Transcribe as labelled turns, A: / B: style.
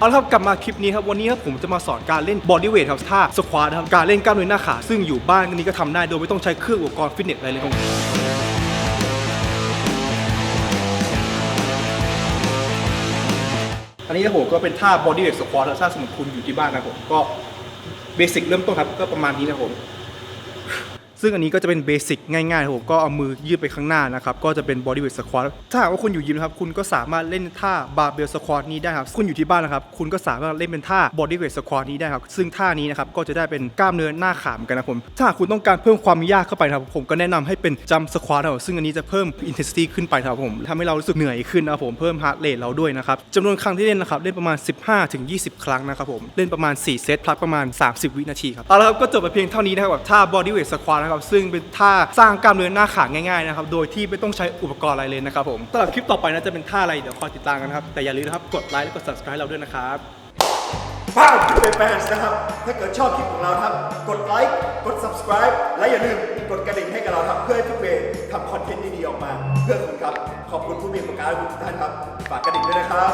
A: เอาละครับกลับมาคลิปนี้ครับวันนี้ครับผมจะมาสอนการเล่นบอดี้เวทครับท่าสควอตนะครับการเล่นกล้ามเนื้อหน้าขาซึ่งอยู่บ้านนี้ก็ทำได้โดยไม่ต้องใช้เครื่องอุปกรณ์ฟิตเนสอะไรเลยครับอันนี้นะผมก็เป็นท่าบอดี้เวทสควอตถ้าสมมติคุณอยู่ที่บ้านนะผมก็เบสิกเริ่มต้นครับก็ประมาณนี้นะผม ซึ่งอันนี้ก็จะเป็นเบสิกง่ายๆครับผมก็เอามือยืดไปข้างหน้านะครับ ก็จะเป็นบอดี้เวทสควอตถ้าหากว่าคุณอยู่ยิมนะครับ คุณก็สามารถเล่นท่าบาร์เบลสควอตนี้ได้ครับ คุณอยู่ที่บ้านนะครับ คุณก็สามารถเล่นเป็นท่าบอดี้เวทสควอตนี้ได้ครับ ซึ่งท่านี้นะครับ ก็จะได้เป็นกล้ามเนื้อหน้าขาเหมอนกันนะผม ถ้าหากคุณต้องการเพิ่มความยากเข้าไปนะครับ ผมก็แนะนำให้เป็นจัมสควอตครับซึ่งอันนี้จะเพิ่ม intensity ขึ้นไปครับผมทำให้เรารู้สึกเหนื่อยขึ้นนะครับผมเพิ่ม heart rate เราด้วยนะครับจำนวนครั้งที่เล่นนะครับเล่นประมาณ 15ถึง20 ครั้งนะครับผมเล่นประมาณ 4 เซตพักประมาณ 30 วินาทีครับเอาละครับก็จบไปเพียงเท่านี้นะครับท่า body weight squat นะครับซึ่งเป็นท่าสร้างกล้ามเนื้อหน้าขาง่ายๆนะครับโดยที่ไม่ต้องใช้อุปกรณ์อะไรเลยนะครับผมสำหรับคลิปต่อไปนะจะเป็นท่าอะไรเดี๋ยวคอยติดตามกันนะครับแต่อย่าลืมนะครับกดไลค์และกด subscribe เราด้วยนะครับ
B: บ้านเป็นแฟนนะครับ ถ้าเกิดชอบคลิปของเราครับ กดไลค์ กด subscribe และอย่าลืมกดกระดิ่งให้กับเราครับ เพื่อให้ทุกเวย์ทำคอนเทนต์ดีๆออกมา เพื่อคุณครับ ขอบคุณผู้มีประการทุกท่านครับ ฝากกระดิ่งด้วยนะครับ